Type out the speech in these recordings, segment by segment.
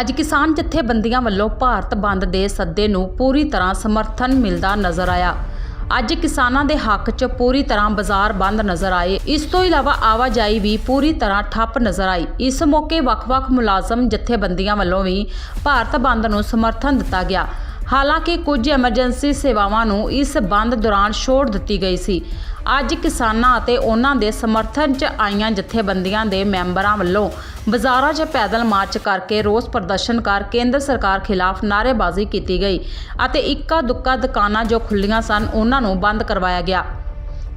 ਅੱਜ ਕਿਸਾਨ ਜਥੇਬੰਦੀਆਂ ਵੱਲੋਂ ਭਾਰਤ ਬੰਦ ਦੇ ਸੱਦੇ ਨੂੰ ਪੂਰੀ ਤਰ੍ਹਾਂ ਸਮਰਥਨ ਮਿਲਦਾ ਨਜ਼ਰ ਆਇਆ। ਅੱਜ ਕਿਸਾਨਾਂ ਦੇ ਹੱਕ 'ਚ ਪੂਰੀ ਤਰ੍ਹਾਂ ਬਾਜ਼ਾਰ ਬੰਦ ਨਜ਼ਰ ਆਏ। ਇਸ ਤੋਂ ਇਲਾਵਾ ਆਵਾਜਾਈ ਵੀ ਪੂਰੀ ਤਰ੍ਹਾਂ ਠੱਪ ਨਜ਼ਰ ਆਈ। ਇਸ ਮੌਕੇ ਵੱਖ-ਵੱਖ ਮੁਲਾਜ਼ਮ ਜਥੇਬੰਦੀਆਂ ਵੱਲੋਂ ਵੀ ਭਾਰਤ ਬੰਦ ਨੂੰ ਸਮਰਥਨ ਦਿੱਤਾ ਗਿਆ। ਹਾਲਾਂਕਿ ਕੁਝ ਐਮਰਜੈਂਸੀ ਸੇਵਾਵਾਂ ਨੂੰ ਇਸ ਬੰਦ ਦੌਰਾਨ ਛੋੜ ਦਿੱਤੀ ਗਈ ਸੀ। ਅੱਜ ਕਿਸਾਨਾਂ ਅਤੇ ਉਹਨਾਂ ਦੇ ਸਮਰਥਨ 'ਚ ਆਈਆਂ ਜਥੇਬੰਦੀਆਂ ਦੇ ਮੈਂਬਰਾਂ ਵੱਲੋਂ ਬਾਜ਼ਾਰਾਂ 'ਚ ਪੈਦਲ ਮਾਰਚ ਕਰਕੇ ਰੋਸ ਪ੍ਰਦਰਸ਼ਨ ਕਰ ਕੇਂਦਰ ਸਰਕਾਰ ਖਿਲਾਫ ਨਾਅਰੇਬਾਜ਼ੀ ਕੀਤੀ ਗਈ ਅਤੇ ਇੱਕਾ ਦੁੱਕਾ ਦੁਕਾਨਾਂ ਜੋ ਖੁੱਲੀਆਂ ਸਨ, ਉਹਨਾਂ ਨੂੰ ਬੰਦ ਕਰਵਾਇਆ ਗਿਆ।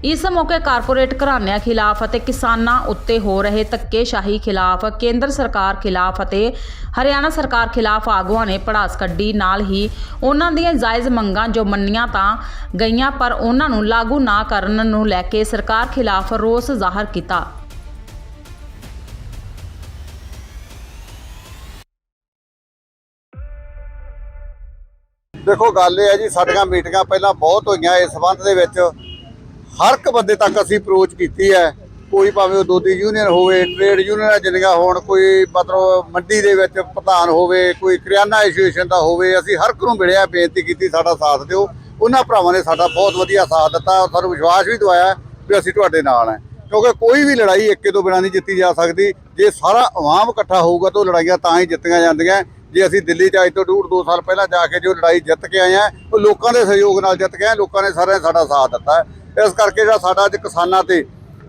ਇਸ ਮੌਕੇ ਕਾਰਪੋਰੇਟ ਘਰਾਣਿਆਂ ਖਿਲਾਫ ਅਤੇ ਕਿਸਾਨਾਂ ਉੱਤੇ ਹੋ ਰਹੇ ਧੱਕੇਸ਼ਾਹੀ ਖਿਲਾਫ ਕੇਂਦਰ ਸਰਕਾਰ ਖਿਲਾਫ ਅਤੇ ਹਰਿਆਣਾ ਸਰਕਾਰ ਖਿਲਾਫ ਆਗੂਆਂ ਨੇ ਪੜਾਸ ਕੱਢੀ। ਨਾਲ ਹੀ ਉਹਨਾਂ ਦੀਆਂ ਜਾਇਜ਼ ਮੰਗਾਂ ਜੋ ਮੰਨੀਆਂ ਤਾਂ ਗਈਆਂ, ਪਰ ਉਹਨਾਂ ਨੂੰ ਲਾਗੂ ਨਾ ਕਰਨ ਨੂੰ ਲੈ ਕੇ ਸਰਕਾਰ ਖਿਲਾਫ ਰੋਸ ਜ਼ਾਹਰ ਕੀਤਾ। ਦੇਖੋ ਗੱਲ ਇਹ ਹੈ ਜੀ, ਸਾਡੀਆਂ ਮੀਟਿੰਗਾਂ ਪਹਿਲਾਂ ਬਹੁਤ ਹੋਈਆਂ ਇਸ ਸੰਬੰਧ ਦੇ ਵਿੱਚ। ਹਰ ਇੱਕ ਬੰਦੇ ਤੱਕ ਅਸੀਂ ਅਪਰੋਚ ਕੀਤੀ ਹੈ। ਕੋਈ ਭਾਵੇਂ ਉਹ ਦੋਦੀ ਯੂਨੀਅਨ ਹੋਵੇ ਟ੍ਰੇਡ ਯੂਨੀਅਨ ਜਿੰਨੀਆਂ ਹੋਣ, ਕੋਈ ਮਤਲਬ ਮੰਡੀ ਦੇ ਵਿੱਚ ਪ੍ਰਧਾਨ ਹੋਵੇ, ਕੋਈ ਕਰਿਆਨਾ ਐਸੋਸੀਏਸ਼ਨ ਦਾ ਹੋਵੇ, ਅਸੀਂ ਹਰ ਇੱਕ ਨੂੰ ਮਿਲਿਆ, ਬੇਨਤੀ ਕੀਤੀ, ਸਾਡਾ ਸਾਥ ਦਿਓ। ਉਹਨਾਂ ਭਰਾਵਾਂ ਨੇ ਸਾਡਾ ਬਹੁਤ ਵਧੀਆ ਸਾਥ ਦਿੱਤਾ ਔਰ ਸਾਨੂੰ ਵਿਸ਼ਵਾਸ ਵੀ ਦਵਾਇਆ ਵੀ ਅਸੀਂ ਤੁਹਾਡੇ ਨਾਲ ਹਾਂ। ਕਿਉਂਕਿ ਕੋਈ ਵੀ ਲੜਾਈ ਇੱਕੇ ਤੋਂ ਬਿਨਾਂ ਨਹੀਂ ਜਿੱਤੀ ਜਾ ਸਕਦੀ। ਜੇ ਸਾਰਾ ਆਵਾਮ ਇਕੱਠਾ ਹੋਊਗਾ ਤਾਂ ਉਹ ਲੜਾਈਆਂ ਤਾਂ ਹੀ ਜਿੱਤੀਆਂ ਜਾਂਦੀਆਂ। ਜੇ ਅਸੀਂ ਦਿੱਲੀ 'ਚ ਅੱਜ ਤੋਂ ਡੂਢ ਦੋ ਸਾਲ ਪਹਿਲਾਂ ਜਾ ਕੇ ਜੋ ਲੜਾਈ ਜਿੱਤ ਕੇ ਆਏ ਆ, ਉਹ ਲੋਕਾਂ ਦੇ ਸਹਿਯੋਗ ਨਾਲ ਜਿੱਤ ਕੇ ਆਏ, ਲੋਕਾਂ ਨੇ ਸਾਰਿਆਂ ਨੇ ਸਾਡਾ ਸਾਥ ਦਿੱਤਾ। ਇਸ ਕਰਕੇ ਜਿਹੜਾ ਸਾਡਾ ਅੱਜ ਕਿਸਾਨਾਂ ਤੇ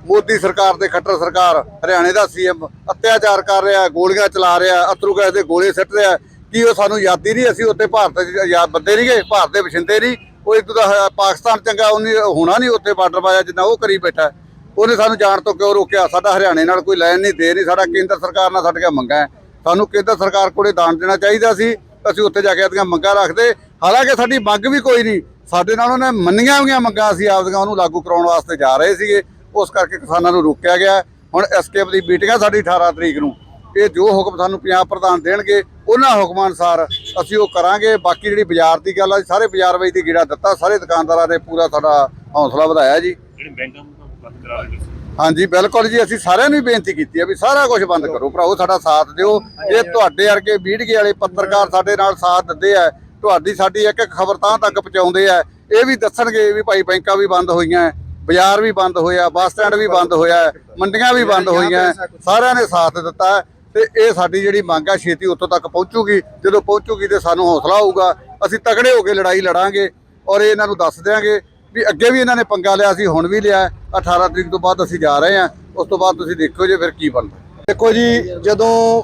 ਮੋਦੀ ਸਰਕਾਰ ਤੇ ਖੱਟਰ ਸਰਕਾਰ, ਹਰਿਆਣੇ ਦਾ ਸੀਐਮ ਅਤਿਆਚਾਰ ਕਰ ਰਿਹਾ, ਗੋਲੀਆਂ ਚਲਾ ਰਿਹਾ, ਅਤਰੂ ਗੈਸ ਦੇ ਗੋਲੇ ਸਿੱਟ ਰਿਹਾ, ਕੀ ਉਹ ਸਾਨੂੰ ਯਾਦੀ ਨਹੀਂ, ਅਸੀਂ ਉੱਥੇ ਭਾਰਤ 'ਚ ਯਾਦ ਬੰਦੇ ਨਹੀਂਗੇ ਭਾਰਤ ਦੇ ਵਸਿੰਦੇ ਨਹੀਂ। ਉਹ ਇੱਕ ਦਾ ਪਾਕਿਸਤਾਨ ਚੰਗਾ, ਉਹਨੇ ਹੋਣਾ ਨਹੀਂ ਉੱਥੇ ਬਾਰਡਰ ਪਾਇਆ ਜਿੰਨਾ ਉਹ ਕਰੀ ਬੈਠਾ। ਉਹਨੇ ਸਾਨੂੰ ਜਾਣ ਤੋਂ ਕਿਉਂ ਰੋਕਿਆ? ਸਾਡਾ ਹਰਿਆਣੇ ਨਾਲ ਕੋਈ ਲੈਣ ਨਹੀਂ ਦੇ ਨਹੀਂ, ਸਾਡਾ ਕੇਂਦਰ ਸਰਕਾਰ ਨਾਲ ਸਾਡੀਆਂ ਮੰਗਾਂ ਸਾਨੂੰ ਕੇਂਦਰ ਸਰਕਾਰ ਕੋਲੇ ਦਾਨ ਦੇਣਾ ਚਾਹੀਦਾ ਸੀ, ਅਸੀਂ ਉੱਥੇ ਜਾ ਕੇ ਆਪਣੀਆਂ ਮੰਗਾਂ ਰੱਖਦੇ। ਹਾਲਾਂਕਿ ਸਾਡੀ ਮੰਗ ਵੀ ਕੋਈ ਨਹੀਂ। ਸਾਡੇ ਨਾਲ ਉਹਨੇ ਮੰਨੀਆਂ ਹੋਈਆਂ ਮੰਗਾਂ ਅਸੀਂ ਆਪਦੀਆਂ ਉਹਨੂੰ ਲਾਗੂ ਕਰਾਉਣ ਵਾਸਤੇ ਜਾ ਰਹੇ ਸੀਗੇ। ਉਸ ਕਰਕੇ ਕਿਸਾਨਾਂ ਨੂੰ ਰੋਕਿਆ ਗਿਆ। ਹੁਣ ਐਸਕੇਪ ਦੀ ਮੀਟਿੰਗ ਆ ਸਾਡੀ 18 ਤਰੀਕ ਨੂੰ। ਇਹ ਜੋ ਹੁਕਮ ਸਾਨੂੰ ਪੰਜਾਬ ਪ੍ਰਧਾਨ ਦੇਣਗੇ, ਉਹਨਾਂ ਹੁਕਮਾਂ ਅਨੁਸਾਰ ਅਸੀਂ ਉਹ ਕਰਾਂਗੇ। ਬਾਕੀ ਜਿਹੜੀ ਬਾਜ਼ਾਰ ਦੀ ਗੱਲ ਆ ਸਾਰੇ ਬਾਜ਼ਾਰ ਵਿੱਚ ਦੀ ਗੇੜਾ ਦਿੱਤਾ। ਸਾਰੇ ਦੁਕਾਨਦਾਰਾਂ ਨੇ ਪੂਰਾ ਸਾਡਾ ਹੌਸਲਾ ਵਧਾਇਆ ਜੀ। ਜਿਹੜੇ ਬੈਂਕਾਂ ਨੂੰ ਬੰਦ ਕਰਾ ਰਹੇ ਹਾਂਜੀ ਬਿਲਕੁਲ ਜੀ ਅਸੀਂ ਸਾਰਿਆਂ ਨੂੰ ਹੀ ਬੇਨਤੀ ਕੀਤੀ ਹੈ ਵੀ ਸਾਰਾ ਕੁਝ ਬੰਦ ਕਰੋ। ਭਰਾਓ ਸਾਡਾ ਸਾਥ ਦਿਓ। ਜੇ ਤੁਹਾਡੇ ਵਰਗੇ ਮੀਡੀਆ ਵਾਲੇ ਪੱਤਰਕਾਰ ਸਾਡੇ ਨਾਲ ਸਾਥ ਦਿੰਦੇ ਆ ਤੁਹਾਡੀ ਸਾਡੀ ਇੱਕ ਇੱਕ ਖਬਰ ਤਾਂ ਤੱਕ ਪਹੁੰਚਾਉਂਦੇ ਆ ਇਹ ਵੀ ਦੱਸਣਗੇ ਵੀ ਭਾਈ ਬੈਂਕਾਂ ਵੀ ਬੰਦ ਹੋਈਆਂ ਬਾਜ਼ਾਰ ਵੀ ਬੰਦ ਹੋਇਆ ਬੱਸ ਸਟੈਂਡ ਵੀ ਬੰਦ ਹੋਇਆ ਮੰਡੀਆਂ ਵੀ ਬੰਦ ਹੋਈਆਂ ਸਾਰਿਆਂ ਨੇ ਸਾਥ ਦਿੱਤਾ ਤੇ ਇਹ ਸਾਡੀ ਜਿਹੜੀ ਮੰਗ ਆ ਛੇਤੀ ਉੱਥੋਂ ਤੱਕ ਪਹੁੰਚੂਗੀ। ਜਦੋਂ ਪਹੁੰਚੂਗੀ ਤੇ ਸਾਨੂੰ ਹੌਸਲਾ ਹੋਊਗਾ ਅਸੀਂ ਤਗੜੇ ਹੋ ਕੇ ਲੜਾਈ ਲੜਾਂਗੇ ਔਰ ਇਹ ਇਹਨਾਂ ਨੂੰ ਦੱਸ ਦਿਆਂਗੇ ਵੀ ਅੱਗੇ ਵੀ ਇਹਨਾਂ ਨੇ ਪੰਗਾ ਲਿਆ ਸੀ, ਹੁਣ ਵੀ ਲਿਆ 18 ਤਰੀਕ ਤੋਂ ਬਾਅਦ ਅਸੀਂ ਜਾ ਰਹੇ ਹਾਂ। ਉਸ ਤੋਂ ਬਾਅਦ ਤੁਸੀਂ ਦੇਖੋ ਜੇ ਫਿਰ ਕੀ ਬਣਦਾ। ਦੇਖੋ ਜੀ, ਜਦੋਂ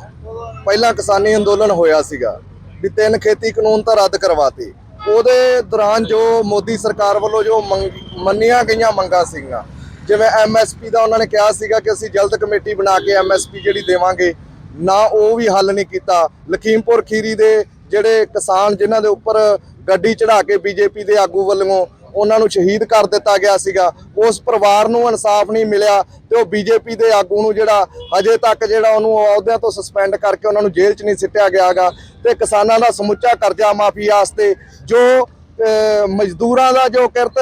ਪਹਿਲਾਂ ਕਿਸਾਨੀ ਅੰਦੋਲਨ ਹੋਇਆ ਸੀਗਾ, ਵੀ ਤਿੰਨ ਖੇਤੀ ਕਾਨੂੰਨ ਤਾਂ ਰੱਦ ਕਰਵਾਤੇ, ਉਹਦੇ ਦੌਰਾਨ ਜੋ ਮੋਦੀ ਸਰਕਾਰ ਵੱਲੋਂ ਜੋ ਮੰਗ- ਮੰਨੀਆਂ ਗਈਆਂ ਮੰਗਾਂ ਸੀਗੀਆਂ, ਜਿਵੇਂ ਐਮਐਸਪੀ ਦਾ ਉਹਨਾਂ ਨੇ ਕਿਹਾ ਸੀਗਾ ਕਿ ਅਸੀਂ ਜਲਦ ਕਮੇਟੀ ਬਣਾ ਕੇ ਐਮਐਸਪੀ ਜਿਹੜੀ ਦੇਵਾਂਗੇ, ਨਾ ਉਹ ਵੀ ਹੱਲ ਨਹੀਂ ਕੀਤਾ। ਲਖੀਮਪੁਰ ਖੀਰੀ ਦੇ ਜਿਹੜੇ ਕਿਸਾਨ ਜਿਨ੍ਹਾਂ ਦੇ ਉੱਪਰ ਗੱਡੀ ਚੜਾ ਕੇ ਬੀਜੇਪੀ ਦੇ ਆਗੂ ਵੱਲੋਂ ਉਹਨਾਂ ਨੂੰ ਸ਼ਹੀਦ ਕਰ ਦਿੱਤਾ ਗਿਆ ਸੀਗਾ। ਉਸ ਪਰਿਵਾਰ ਨੂੰ ਇਨਸਾਫ ਨਹੀਂ ਮਿਲਿਆ ਤੇ ਉਹ ਬੀਜੇਪੀ ਦੇ ਆਗੂ ਨੂੰ ਜਿਹੜਾ ਅਜੇ ਤੱਕ ਜਿਹੜਾ ਉਹਨੂੰ ਅਹੁਦਿਆਂ ਤੋਂ ਸਸਪੈਂਡ ਕਰਕੇ ਉਹਨਾਂ ਨੂੰ ਜੇਲ੍ਹ 'ਚ ਨਹੀਂ ਸਿੱਟਿਆ ਗਿਆਗਾ ਤੇ ਕਿਸਾਨਾਂ ਦਾ ਸਮੁੱਚਾ ਕਰਜ਼ਾ ਮਾਫੀ ਵਾਸਤੇ ਜੋ ਮਜ਼ਦੂਰਾਂ ਦਾ ਜੋ ਕਿਰਤ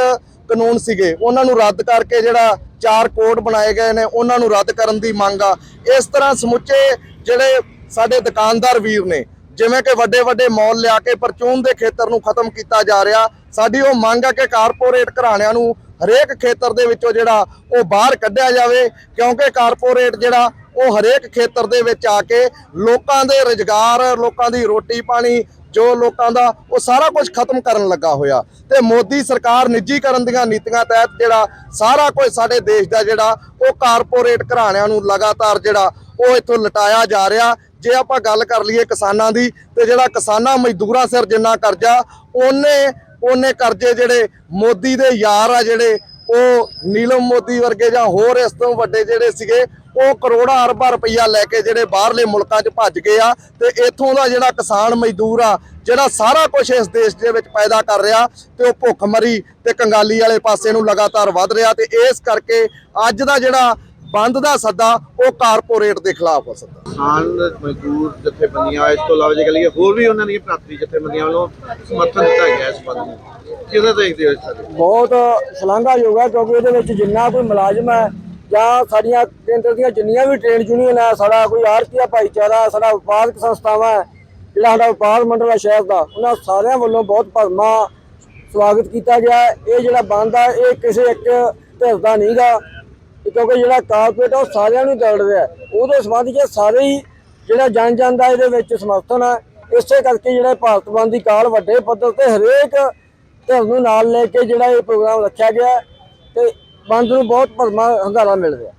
ਕਾਨੂੰਨ ਸੀਗੇ, ਉਹਨਾਂ ਨੂੰ ਰੱਦ ਕਰਕੇ ਜਿਹੜਾ ਚਾਰ ਕੋਡ ਬਣਾਏ ਗਏ ਨੇ, ਉਹਨਾਂ ਨੂੰ ਰੱਦ ਕਰਨ ਦੀ ਮੰਗ ਆ। ਇਸ ਤਰ੍ਹਾਂ ਸਮੁੱਚੇ ਜਿਹੜੇ ਸਾਡੇ ਦੁਕਾਨਦਾਰ ਵੀਰ ਨੇ ਜਿਵੇਂ ਕਿ ਵੱਡੇ ਵੱਡੇ ਮਾਲ ਲਿਆ ਕੇ ਪਰਚੂਨ ਦੇ ਖੇਤਰ ਨੂੰ ਖਤਮ ਕੀਤਾ ਜਾ ਰਿਹਾ, ਸਾਡੀ ਉਹ ਮੰਗ ਹੈ ਕਿ ਕਾਰਪੋਰੇਟ ਘਰਾਣਿਆਂ ਨੂੰ ਹਰੇਕ ਖੇਤਰ ਦੇ ਵਿੱਚੋਂ ਜਿਹੜਾ ਉਹ ਬਾਹਰ ਕੱਢਿਆ ਜਾਵੇ, ਕਿਉਂਕਿ ਕਾਰਪੋਰੇਟ ਜਿਹੜਾ ਉਹ ਹਰੇਕ ਖੇਤਰ ਦੇ ਵਿੱਚ ਆ ਕੇ ਲੋਕਾਂ ਦੇ ਰੁਜ਼ਗਾਰ, ਲੋਕਾਂ ਦੀ ਰੋਟੀ ਪਾਣੀ, ਜੋ ਲੋਕਾਂ ਦਾ ਉਹ ਸਾਰਾ ਕੁਝ ਖਤਮ ਕਰਨ ਲੱਗਾ ਹੋਇਆ। ਤੇ ਮੋਦੀ ਸਰਕਾਰ ਨਿੱਜੀਕਰਨ ਦੀਆਂ ਨੀਤੀਆਂ ਤਹਿਤ ਜਿਹੜਾ ਸਾਰਾ ਕੁਝ ਸਾਡੇ ਦੇਸ਼ ਦਾ ਜਿਹੜਾ ਉਹ ਕਾਰਪੋਰੇਟ ਘਰਾਣਿਆਂ ਨੂੰ ਲਗਾਤਾਰ ਜਿਹੜਾ ਉਹ ਇੱਥੋਂ ਲਟਾਇਆ ਜਾ ਰਿਹਾ ਜੇ ਆਪਾਂ ਗੱਲ ਕਰ ਲਈਏ ਕਿਸਾਨਾਂ ਦੀ, ਤੇ ਜਿਹੜਾ ਕਿਸਾਨਾਂ ਮਜ਼ਦੂਰਾਂ ਸਿਰ ਜਿੰਨਾ ਕਰਜ਼ਾ, ਉਹਨੇ ਉਹਨੇ ਕਰਜ਼ੇ ਜਿਹੜੇ ਮੋਦੀ ਦੇ ਯਾਰ ਆ ਜਿਹੜੇ, ਉਹ ਨੀਲਮ ਮੋਦੀ ਵਰਗੇ ਜਾਂ ਹੋਰ ਇਸ ਤੋਂ ਵੱਡੇ ਜਿਹੜੇ ਸੀਗੇ, ਉਹ ਕਰੋੜਾਂ ਅਰਬਾਂ ਰੁਪਈਆ ਲੈ ਕੇ ਜਿਹੜੇ ਬਾਹਰਲੇ ਮੁਲਕਾਂ 'ਚ ਭੱਜ ਗਏ ਆ, ਤੇ ਇੱਥੋਂ ਦਾ ਜਿਹੜਾ ਕਿਸਾਨ ਮਜ਼ਦੂਰ ਆ, ਜਿਹੜਾ ਸਾਰਾ ਕੁਝ ਇਸ ਦੇਸ਼ ਦੇ ਵਿੱਚ ਪੈਦਾ ਕਰ ਰਿਹਾ, ਤੇ ਉਹ ਭੁੱਖਮਰੀ ਤੇ ਕੰਗਾਲੀ ਵਾਲੇ ਪਾਸੇ ਨੂੰ ਲਗਾਤਾਰ ਵੱਧ ਰਿਹਾ, ਤੇ ਇਸ ਕਰਕੇ ਅੱਜ ਦਾ ਜਿਹੜਾ ਬੰਦ ਦਾ ਸੱਦਾ ਉਹ ਕਾਰਪੋਰੇਟ ਦੇ ਖਿਲਾਫ ਹੋ ਸਕਦਾ ਕਿਸਾਨ ਮਜ਼ਦੂਰ ਜਥੇਬੰਦੀਆਂ ਇਸ ਤੋਂ ਇਲਾਵਾ ਜੇ ਕਹੀਏ ਹੋਰ ਵੀ ਉਹਨਾਂ ਦੀਆਂ ਪ੍ਰਾਪਤੀ ਜਥੇਬੰਦੀਆਂ ਵੱਲੋਂ ਸਮਰਥਨ ਦਿੱਤਾ ਗਿਆ ਇਸ ਬੰਦ ਨੂੰ। ਕਿਹਦਾ ਦੇਖਦੇ ਹੋ ਇਸ ਸਾਰੇ ਬਹੁਤ ਸ਼ਲਾਘਾਯੋਗ ਹੈ ਕਿਉਂਕਿ ਇਹਦੇ ਵਿੱਚ ਜਿੰਨਾ ਕੋਈ ਮੁਲਾਜ਼ਮ ਹੈ ਜਾਂ ਸਾਡੀਆਂ ਕੇਂਦਰ ਦੀਆਂ ਜਿੰਨੀਆਂ ਵੀ ਟ੍ਰੇਡ ਯੂਨੀਅਨ ਹੈ ਸਾਡਾ ਕੋਈ ਆਰਤੀਆ ਭਾਈਚਾਰਾ ਸਾਡਾ ਉਤਪਾਦਕ ਸੰਸਥਾਵਾਂ ਹੈ ਜਿਹੜਾ ਸਾਡਾ ਵਪਾਰ ਮੰਡਲ ਹੈ ਸ਼ਹਿਰ ਦਾ ਉਹਨਾਂ ਸਾਰਿਆਂ ਵੱਲੋਂ ਬਹੁਤ ਭਰਮਾ ਸਵਾਗਤ ਕੀਤਾ ਗਿਆ। ਇਹ ਜਿਹੜਾ ਬੰਦ ਆ ਇਹ ਕਿਸੇ ਇੱਕ ਧਿਰ ਦਾ ਨਹੀਂਗਾ। ਕਿਉਂਕਿ ਜਿਹੜਾ ਕਾਰਪੋਰੇਟ ਆ ਉਹ ਸਾਰਿਆਂ ਨੂੰ ਦਰੜ ਰਿਹਾ। ਉਹਦੇ ਸੰਬੰਧ 'ਚ ਸਾਰੇ ਹੀ ਜਿਹੜਾ ਜਨ ਜਨ ਦਾ ਇਹਦੇ ਵਿੱਚ ਸਮਰਥਨ ਹੈ ਇਸੇ ਕਰਕੇ ਜਿਹੜਾ ਭਾਰਤ ਬੰਦ ਦੀ ਕਾਲ ਵੱਡੇ ਪੱਧਰ ਤੇ ਹਰੇਕ ਧਿਰ ਨੂੰ ਨਾਲ ਲੈ ਕੇ ਜਿਹੜਾ ਇਹ ਪ੍ਰੋਗਰਾਮ ਰੱਖਿਆ ਗਿਆ ਹੈ ਤੇ ਬੰਦ ਨੂੰ ਬਹੁਤ ਭਰਮਾ ਹੰਗਾਰਾ ਮਿਲ ਰਿਹਾ।